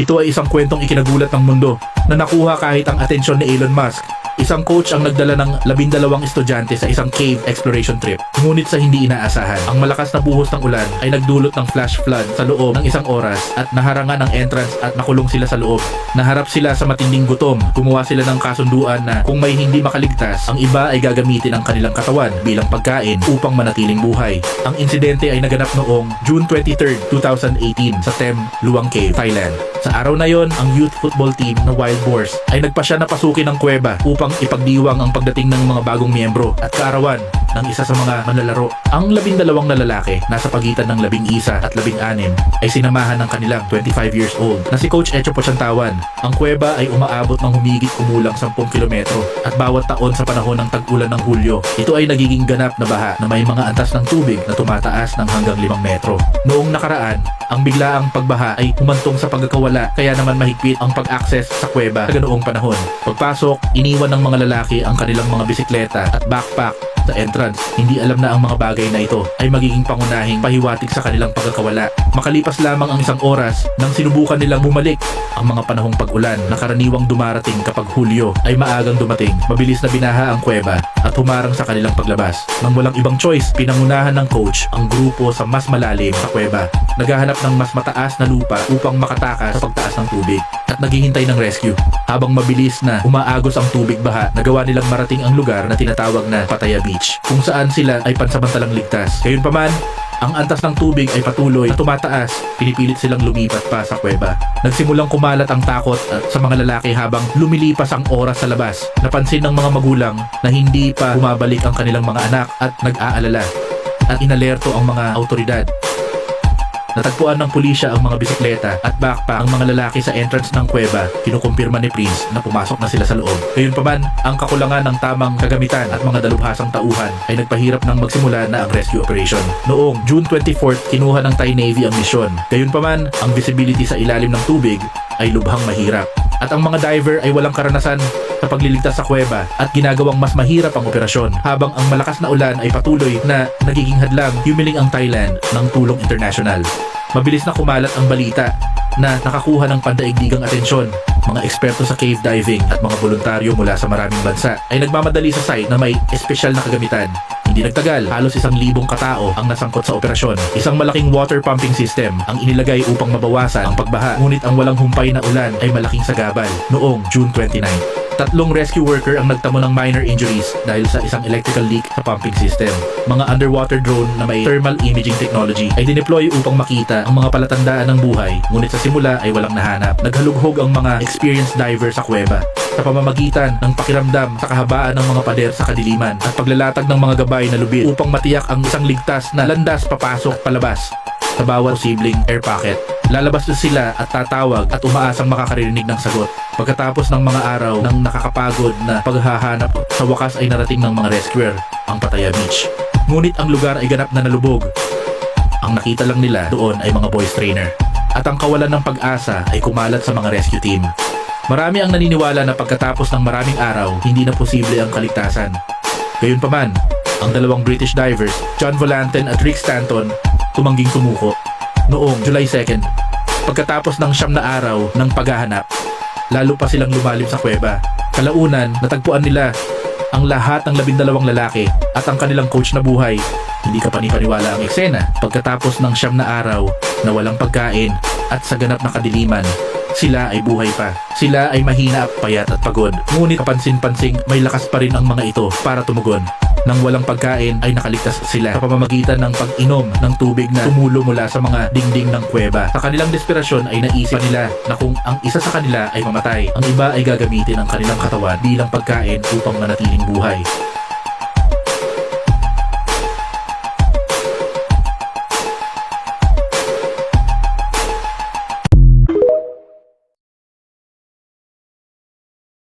Ito ay isang kwentong ikinagulat ng mundo na nakuha kahit ang atensyon ni Elon Musk. Isang coach ang nagdala ng labindalawang estudyante sa isang cave exploration trip. Ngunit sa hindi inaasahan, ang malakas na buhos ng ulan ay nagdulot ng flash flood sa loob ng isang oras at naharangan ang entrance at nakulong sila sa loob. Naharap sila sa matinding gutom. Gumawa sila ng kasunduan na kung may hindi makaligtas, ang iba ay gagamitin ang kanilang katawan bilang pagkain upang manatiling buhay. Ang insidente ay naganap noong June 23, 2018 sa Tem, Luang Cave, Thailand. Sa araw na yon, ang youth football team na Wild Boars ay nagpasya na pasukin ng kuweba upang ipagdiwang ang pagdating ng mga bagong miyembro at kaarawan ng isa sa mga manlalaro. Ang labindalawang na lalaki nasa pagitan ng labing isa at labing anim ay sinamahan ng kanilang 25 years old na si Coach Echo Pochantawan. Ang kuweba ay umaabot ng humigit kumulang 10 kilometro at bawat taon sa panahon ng tag-ulan ng Hulyo, ito ay nagiging ganap na baha na may mga antas ng tubig na tumataas ng hanggang 5 metro. Noong nakaraan, ang biglaang pagbaha ay humantong sa pagkakawala kaya naman mahigpit ang pag-access sa kuweba sa ganoong panahon. Pagpasok, iniwan ng mga lalaki ang kanilang mga bisikleta at backpack sa entrance. Hindi alam na ang mga bagay na ito ay magiging pangunahing pahiwatig sa kanilang pagkakawala. Makalipas lamang ang isang oras nang sinubukan nilang bumalik ang mga panahong pag-ulan na karaniwang dumarating kapag Hulyo ay maagang dumating. Mabilis na binaha ang kuweba at humarang sa kanilang paglabas. Nang walang ibang choice, pinangunahan ng coach ang grupo sa mas malalim sa kuweba. Naghahanap ng mas mataas na lupa upang makatakas sa pagtaas ng tubig at naghihintay ng rescue. Habang mabilis na umaagos ang tubig baha, nagawa nilang marating ang lugar na tinatawag na Pattaya Beach, kung saan sila ay pansamantalang ligtas. Gayunpaman, ang antas ng tubig ay patuloy na tumataas, pinipilit silang lumipat pa sa kuweba. Nagsimulang kumalat ang takot at sa mga lalaki habang lumilipas ang oras sa labas. Napansin ng mga magulang na hindi pa bumabalik ang kanilang mga anak at nag-aalala at inalerto ang mga autoridad. Natagpuan ng pulisya ang mga bisikleta at backpack ang mga lalaki sa entrance ng kuweba. Kinukumpirma ni Prince na pumasok na sila sa loob. Gayunpaman, ang kakulangan ng tamang kagamitan at mga dalubhasang tauhan ay nagpahirap ng magsimula na ang rescue operation. Noong June 24, kinuha ng Thai Navy ang misyon. Gayunpaman, ang visibility sa ilalim ng tubig ay lubhang mahirap. At ang mga diver ay walang karanasan sa pagliligtas sa kuweba at ginagawang mas mahirap ang operasyon habang ang malakas na ulan ay patuloy na nagiging hadlang humiling ang Thailand ng tulong international. Mabilis na kumalat ang balita na nakakuha ng pandaigdigang atensyon. Mga eksperto sa cave diving at mga voluntaryo mula sa maraming bansa ay nagmamadali sa site na may espesyal na kagamitan. Hindi nagtagal, halos isang libong katao ang nasangkot sa operasyon. Isang malaking water pumping system ang inilagay upang mabawasan ang pagbaha. Ngunit ang walang humpay na ulan ay malaking sagabal noong June 29. Tatlong rescue worker ang nagtamo ng minor injuries dahil sa isang electrical leak sa pumping system. Mga underwater drone na may thermal imaging technology ay dineploy upang makita ang mga palatandaan ng buhay ngunit sa simula ay walang nahanap. Naghalughog ang mga experienced diver sa kuweba sa pamamagitan ng pakiramdam sa kahabaan ng mga pader sa kadiliman at paglalatag ng mga gabay na lubid upang matiyak ang isang ligtas na landas papasok palabas sa bawat posibleng air pocket. Lalabas na sila at tatawag at umaasang makakarinig ng sagot. Pagkatapos ng mga araw ng nakakapagod na paghahanap, sa wakas ay narating ng mga rescuer ang Pattaya Beach. Ngunit ang lugar ay ganap na nalubog. Ang nakita lang nila doon ay mga boys trainer. At ang kawalan ng pag-asa ay kumalat sa mga rescue team. Marami ang naniniwala na pagkatapos ng maraming araw, hindi na posible ang kaligtasan. Gayunpaman, ang dalawang British divers, John Volanten at Rick Stanton, tumangging tumuko noong July 2nd. Pagkatapos ng siyam na araw ng paghahanap, lalo pa silang lumalim sa kuweba. Kalaunan, natagpuan nila ang lahat ng labindalawang lalaki at ang kanilang coach na buhay. Hindi ka panipaniwala ang eksena. Pagkatapos ng siyam na araw na walang pagkain at sa ganap na kadiliman, sila ay buhay pa. Sila ay mahina, payat at pagod. Ngunit kapansin-pansing may lakas pa rin ang mga ito para tumugon. Nang walang pagkain ay nakaligtas sila sa pamamagitan ng pag-inom ng tubig na tumulo mula sa mga dingding ng kuweba. Sa kanilang desperasyon ay naisip nila na kung ang isa sa kanila ay mamatay, ang iba ay gagamitin ang kanilang katawan bilang pagkain upang manatiling buhay.